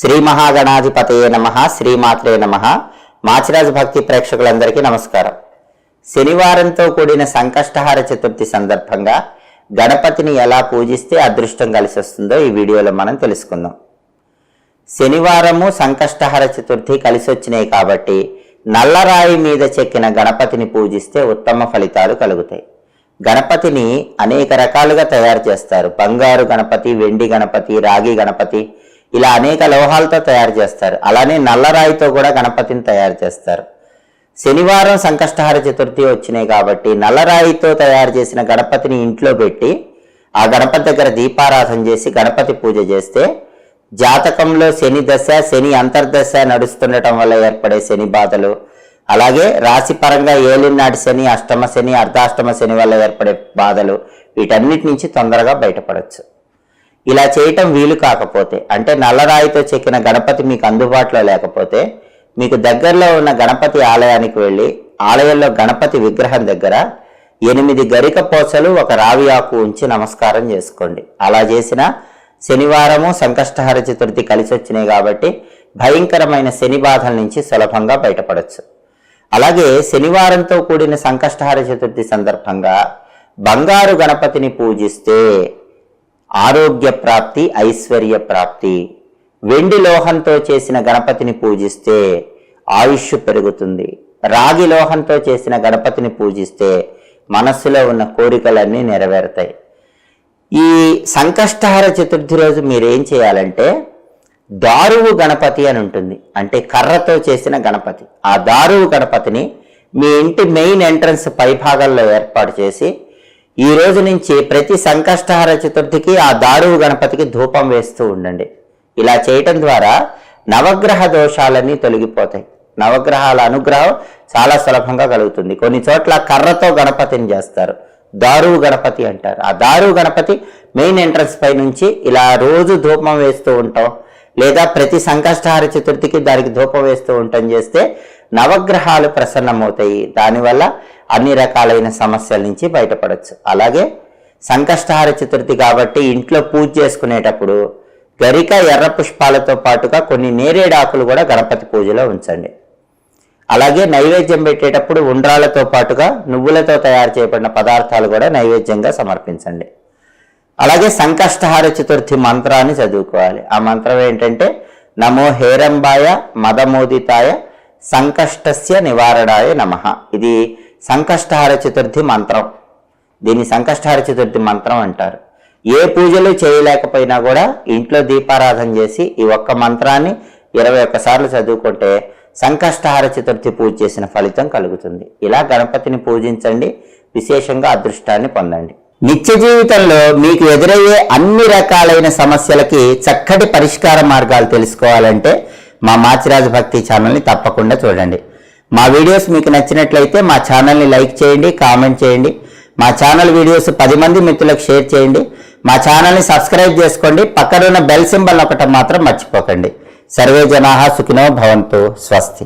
శ్రీ మహాగణాధిపతయే నమ శ్రీమాత్రే నమ. మాచిరాజ్ భక్తి ప్రేక్షకులందరికీ నమస్కారం. శనివారంతో కూడిన సంకష్టహార చతుర్థి సందర్భంగా గణపతిని ఎలా పూజిస్తే అదృష్టం కలిసి వస్తుందో ఈ వీడియోలో మనం తెలుసుకుందాం. శనివారము సంకష్టహర చతుర్థి కలిసి వచ్చినాయి కాబట్టి నల్లరాయి మీద చెక్కిన గణపతిని పూజిస్తే ఉత్తమ ఫలితాలు కలుగుతాయి. గణపతిని అనేక రకాలుగా తయారు చేస్తారు. బంగారు గణపతి వెండి గణపతి రాగి గణపతి ఇలా అనేక లోహాలతో తయారు చేస్తారు. అలానే నల్లరాయితో కూడా గణపతిని తయారు చేస్తారు. శనివారం సంకష్టహార చతుర్థి వచ్చినాయి కాబట్టి నల్లరాయితో తయారు చేసిన గణపతిని ఇంట్లో పెట్టి ఆ గణపతి దగ్గర దీపారాధన చేసి గణపతి పూజ చేస్తే జాతకంలో శని దశ శని అంతర్దశ నడుస్తుండటం వల్ల ఏర్పడే శని బాధలు అలాగే రాశి పరంగా ఏలినాటి శని అష్టమ శని అర్ధాష్టమ శని వల్ల ఏర్పడే బాధలు వీటన్నిటి నుంచి తొందరగా బయటపడవచ్చు ఇలా చేయటం వీలు కాకపోతే అంటే నల్లరాయితో చెక్కిన గణపతి మీకు అందుబాటులో లేకపోతే మీకు దగ్గరలో ఉన్న గణపతి ఆలయానికి వెళ్ళి ఆలయంలో గణపతి విగ్రహం దగ్గర ఎనిమిది గరిక పోసలు ఒక రావి ఆకు ఉంచి నమస్కారం చేసుకోండి. అలా చేసిన శనివారము సంకష్టహర చతుర్థి కలిసి వచ్చినాయి కాబట్టి భయంకరమైన శని బాధల నుంచి సులభంగా బయటపడవచ్చు అలాగే శనివారంతో కూడిన సంకష్టహర చతుర్థి సందర్భంగా బంగారు గణపతిని పూజిస్తే ఆరోగ్య ప్రాప్తి ఐశ్వర్య ప్రాప్తి. వెండి లోహంతో చేసిన గణపతిని పూజిస్తే ఆయుష్ పెరుగుతుంది. రాగి లోహంతో చేసిన గణపతిని పూజిస్తే మనస్సులో ఉన్న కోరికలన్నీ నెరవేరుతాయి. ఈ సంకష్టహర చతుర్థి రోజు మీరేం చేయాలంటే దారువు గణపతి అని ఉంటుంది. అంటే కర్రతో చేసిన గణపతి. ఆ దారువు గణపతిని మీ ఇంటి మెయిన్ ఎంట్రన్స్ పైభాగంలో ఏర్పాటు చేసి ఈ రోజు నుంచి ప్రతి సంకష్టహర చతుర్థికి ఆ దారువు గణపతికి ధూపం వేస్తూ ఉండండి. ఇలా చేయటం ద్వారా నవగ్రహ దోషాలన్నీ తొలగిపోతాయి. నవగ్రహాల అనుగ్రహం చాలా సులభంగా కలుగుతుంది. కొన్ని చోట్ల కర్రతో గణపతిని చేస్తారు. దారువు గణపతి అంటారు. ఆ దారువు గణపతి మెయిన్ ఎంట్రన్స్ పై నుంచి ఇలా రోజు ధూపం వేస్తూ ఉంటాం. లేదా ప్రతి సంకష్టహార చతుర్థికి దానికి ధూపం వేస్తూ ఉంటాం చేస్తే నవగ్రహాలు ప్రసన్నమవుతాయి. దానివల్ల అన్ని రకాలైన సమస్యల నుంచి బయటపడవచ్చు అలాగే సంకష్టహార చతుర్థి కాబట్టి ఇంట్లో పూజ చేసుకునేటప్పుడు గరిక ఎర్ర పుష్పాలతో పాటుగా కొన్ని నేరేడాకులు కూడా గణపతి పూజలో ఉంచండి. అలాగే నైవేద్యం పెట్టేటప్పుడు ఉండ్రాలతో పాటుగా నువ్వులతో తయారు చేయబడిన పదార్థాలు కూడా నైవేద్యంగా సమర్పించండి. అలాగే సంకష్టహార చతుర్థి మంత్రాన్ని చదువుకోవాలి. ఆ మంత్రం ఏంటంటే నమో హేరంబాయ మదమోదితాయ సంకష్టస్య నివారణాయ నమ. ఇది సంకష్టహార చతుర్థి మంత్రం. దీన్ని సంకష్టహార చతుర్థి మంత్రం అంటారు. ఏ పూజలు చేయలేకపోయినా కూడా ఇంట్లో దీపారాధన చేసి ఈ ఒక్క మంత్రాన్ని ఇరవై ఒక్కసార్లు చదువుకుంటే సంకష్టహార చతుర్థి పూజ చేసిన ఫలితం కలుగుతుంది. ఇలా గణపతిని పూజించండి. విశేషంగా అదృష్టాన్ని పొందండి. నిత్య జీవితంలో మీకు ఎదురయ్యే అన్ని రకాలైన సమస్యలకి చక్కటి పరిష్కార మార్గాలు తెలుసుకోవాలంటే మా మాచిరాజు భక్తి ఛానల్ని తప్పకుండా చూడండి. మా వీడియోస్ మీకు నచ్చినట్లయితే మా ఛానల్ని లైక్ చేయండి కామెంట్ చేయండి. మా ఛానల్ వీడియోస్ పది మంది మిత్రులకు షేర్ చేయండి. మా ఛానల్ని సబ్స్క్రైబ్ చేసుకోండి. పక్కన ఉన్న బెల్ సింబల్ ఒకటి మాత్రం మర్చిపోకండి. సర్వే జనాహ సుఖినో భవంతు. స్వస్తి.